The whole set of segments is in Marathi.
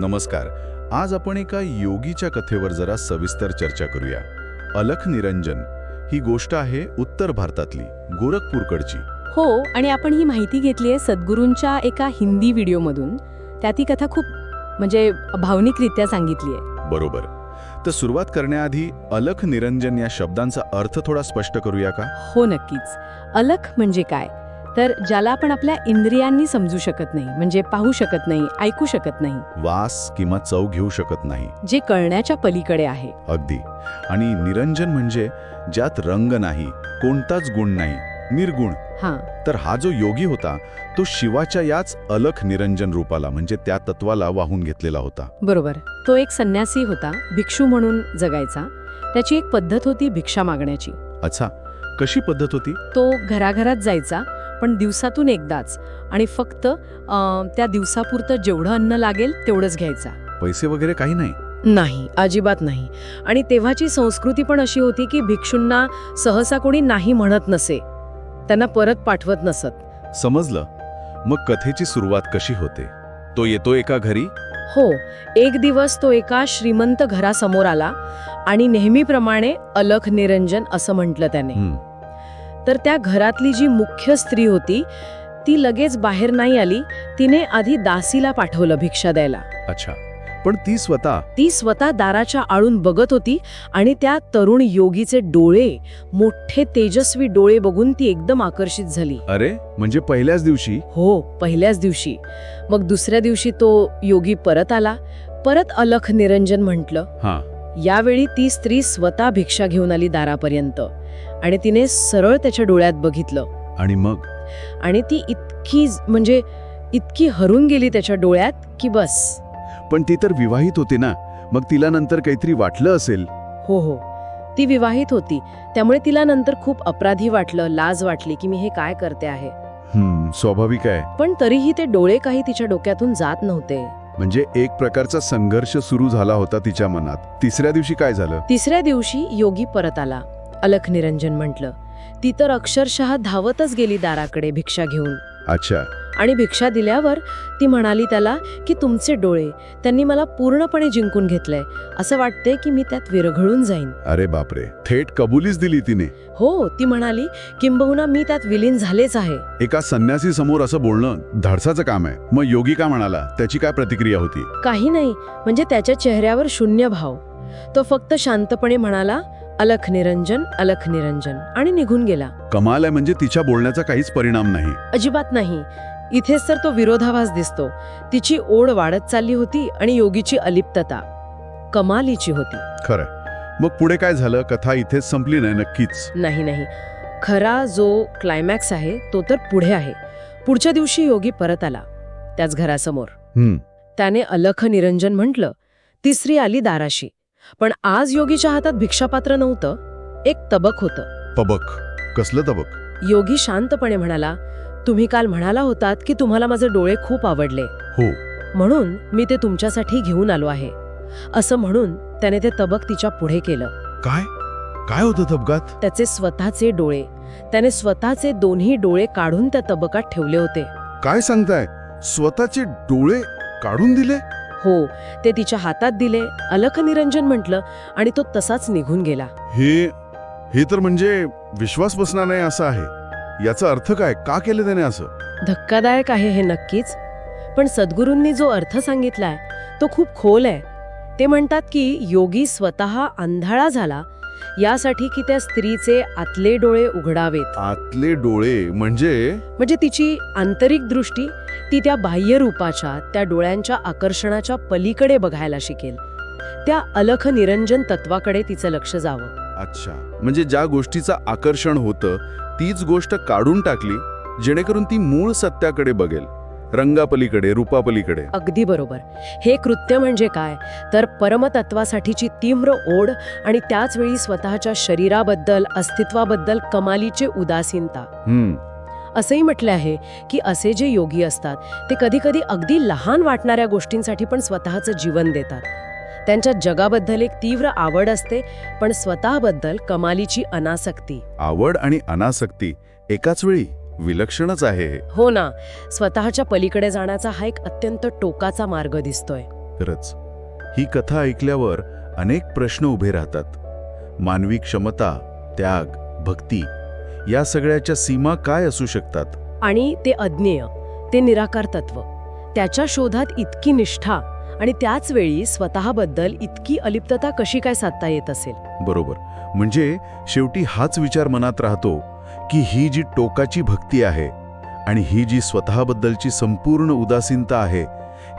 नमस्कार. आज आपण एका योगीच्या कथेवर जरा सविस्तर चर्चा करूया. अलख निरंजन. ही गोष्ट आहे उत्तर भारतातली गोरखपूरकडची. हो आणि आपण ही माहिती घेतली आहे सद्गुरूंच्या एका हिंदी व्हिडिओमधून. त्यात ही कथा खूप म्हणजे भावनिकरित्या सांगितली आहे. बरोबर. तर सुरुवात करण्याआधी अलख निरंजन या शब्दांचा अर्थ थोडा स्पष्ट करूया का? हो नक्कीच. अलख म्हणजे काय? तर ज्याला आपण आपल्या इंद्रियांनी समजू शकत नाही म्हणजे पाहू शकत नाही ऐकू शकत नाही वास किंवा चव घेऊ शकत नाही. जे कळण्याच्या पलीकडे आहे. अगदी. आणि निरंजन म्हणजे ज्यात रंग नाही कोणताच गुण नाही निर्गुण. हां. तर हा जो योगी होता तो शिवाच्या याच अलख निरंजन रूपाला म्हणजे त्या तत्वाला वाहून घेतलेला होता. बरोबर. तो एक संन्यासी होता भिक्षू म्हणून जगायचा. त्याची एक पद्धत होती भिक्षा मागण्याची. अच्छा. कशी पद्धत होती? तो घराघरात जायचा पण दिवसातून एकदाच. आणि फक्त त्या दिवसापुरतं जेवढं अन्न लागेल तेवढंच घ्यायचा. पैसे वगैरे काही नाही? नाही अजिबात नाही. आणि तेव्हाची संस्कृती पण अशी होती की भिक्षूंना सहसा कोणी नाही म्हणत नसे. त्यांना परत पाठवत नसत. समजलं. मग कथेची सुरुवात कशी होते? तो येतो एका घरी? हो एक दिवस तो एका श्रीमंत घरासमोर आला आणि नेहमीप्रमाणे अलख निरंजन असं म्हटलं त्याने. हं, तर त्या घरातली जी मुख्य स्त्री होती ती लगेच बाहेर नाही आली. तिने आधी दासीला पाठवलं भिक्षा द्यायला. अच्छा. पण ती स्वतः? ती स्वतः दाराच्या आळून बघत होती आणि त्या तरुण योगीचे डोळे मोठे तेजस्वी डोळे बघून ती एकदम आकर्षित झाली. अरे म्हणजे पहिल्याच दिवशी? हो पहिल्याच दिवशी. मग दुसऱ्या दिवशी तो योगी परत आला. परत अलख निरंजन म्हटलं. हा. यावेळी ती स्त्री स्वतः भिक्षा घेऊन आली दारापर्यंत. आणि तिने सरळ त्याच्या डोळ्यात बघितलं. आणि मग? आणि ती इतकी म्हणजे इतकी हरून गेली त्याच्या डोळ्यात की बस. पण ती तर विवाहित होती ना? मग तिला नंतर काहीतरी वाटलं असेल? हो हो. ती विवाहित होती. त्यामुळे तिला नंतर खूप अपराधी वाटलं लाज वाटली की मी हे काय करते आहे. हम्म स्वाभाविक आहे. पण तरीही ते डोळे काही तिच्या डोक्यातून जात नव्हते. म्हणजे एक प्रकारचा संघर्ष सुरू झाला होता तिच्या मनात. तिसऱ्या दिवशी काय झालं? तिसऱ्या दिवशी योगी परत आला. अलख निरंजन म्हटलं. ती तर अक्षरशः धावतच गेली दाराकडे भिक्षा घेऊन. अच्छा. आणि भिक्षा दिल्यावर ती म्हणाली त्याला की तुमचे डोळे त्यांनी मला पूर्णपणे जिंकून घेतलंय. असं वाटतंय की मी त्यात विरघळून जाईन. अरे बापरे. थेट कबुलीच दिली तिने. हो ती म्हणाली किंबहुना मी त्यात विलीन झालेच आहे. एका संन्यासी समोर असं बोलणं धाडसाचं काम आहे. मग योगी का म्हणाला त्याची काय प्रतिक्रिया होती? काही नाही म्हणजे त्याच्या चेहऱ्यावर शून्य भाव. तो फक्त शांतपणे म्हणाला अलख निरंजन अलख निरंजन. आणि निघून गेला. कमाल आहे म्हणजे तिच्या बोलण्याचा काहीच परिणाम नाही. अजिबात नाही. इथेच तर तो विरोधाभास दिसतो. तिची ओढ वाढत चालली होती आणि योगीची अलिप्तता कमालीची होती. खरं मग पुढे काय झालं? कथा इथेच संपली नाही नक्कीच. नाही नाही. खरा जो क्लायमॅक्स आहे तो तर पुढे आहे. पुढच्या दिवशी योगी परत आला त्याच घरासमोर. हम्म. त्याने अलख निरंजन म्हटलं तिसरी आली दाराशी. पण आज योगीच्या हातात भिक्षापात्र नव्हतं एक तबक होतं. तबक? कसलं तबक? योगी शांतपणे म्हणाला तुम्ही काल म्हणाला होतात की तुम्हाला माझे डोळे खूप आवडले. हो. म्हणून मी ते तुमच्यासाठी घेऊन आलो आहे. असं म्हणून त्याने ते तबक तिच्या पुढे केलं. काय? काय होतं तबकात? त्याचे स्वतःचे डोळे. त्याने स्वतःचे दोन्ही डोळे काढून त्या तबकात ठेवले होते. काय सांगताय? स्वतःचे डोळे काढून दिले? हो ते तिच्या हातात दिले अलख निरंजन म्हटलं आणि तो तसाच निघून गेला. हे हे तर म्हणजे विश्वास बसणार नाही असं आहे. याचा अर्थ काय? का केलं त्याने असं? धक्कादायक आहे हे नक्कीच. पण सद्गुरूंनी जो अर्थ सांगितलाय तो खूप खोल आहे. ते म्हणतात की योगी स्वतः अंधाळा झाला यासाठी की त्या स्त्रीचे आतले डोळे उघडावेत. आतले डोळे म्हणजे? म्हणजे तिची आंतरिक दृष्टी ती त्या बाह्य रूपाच्या त्या डोळ्यांच्या आकर्षणाच्या पलीकडे बघायला शिकेल. त्या अलख निरंजन तत्वाकडे तिचं लक्ष जावं. अच्छा. म्हणजे ज्या गोष्टीचं आकर्षण होतं तीच गोष्ट काढून टाकली जेणेकरून ती मूळ सत्याकडे बघेल. रंगापलीकडे रूपापलीकडे. अगदी बरोबर. हे कृत्य म्हणजे काय? तर परमतत्वासाठीची तीव्र ओढ आणि त्याच वेळी स्वतःच्या शरीराबद्दल अस्तित्वाबद्दल कमालीचे उदासीनता. असंही म्हटलं आहे की असे जे योगी असतात ते कधीकधी अगदी लहान वाटणाऱ्या गोष्टींसाठी पण स्वतःचं जीवन देतात. त्यांच्या जगाबद्दल एक तीव्र आवड असते पण स्वतःबद्दल कमालीची अनासक्ती. आवड आणि अनासक्ती एकाच वेळी विलक्षणच आहे हे. ना स्वतःच्या पलीकडे जाण्याचा हा एक अत्यंत टोकाचा मार्ग दिसतोय. खरंच ही कथा ऐकल्यावर अनेक प्रश्न उभे राहतात. मानवी क्षमता त्याग भक्ती या सगळ्याच्या सीमा काय असू शकतात? आणि ते अज्ञेय ते निराकार तत्व. त्याच्या शोधात इतकी निष्ठा आणि त्याच वेळी स्वतःबद्दल इतकी अलिप्तता कशी काय साधता येत असेल? बरोबर. म्हणजे शेवटी हाच विचार मनात राहतो की ही जी टोकाची भक्ती आहे आणि ही जी स्वतःबद्दलची संपूर्ण उदासीनता आहे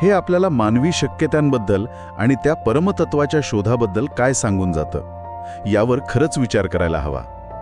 हे आपल्याला मानवी शक्यतांबद्दल आणि त्या परमतत्वाच्या शोधाबद्दल काय सांगून जातं? यावर खरंच विचार करायला हवा.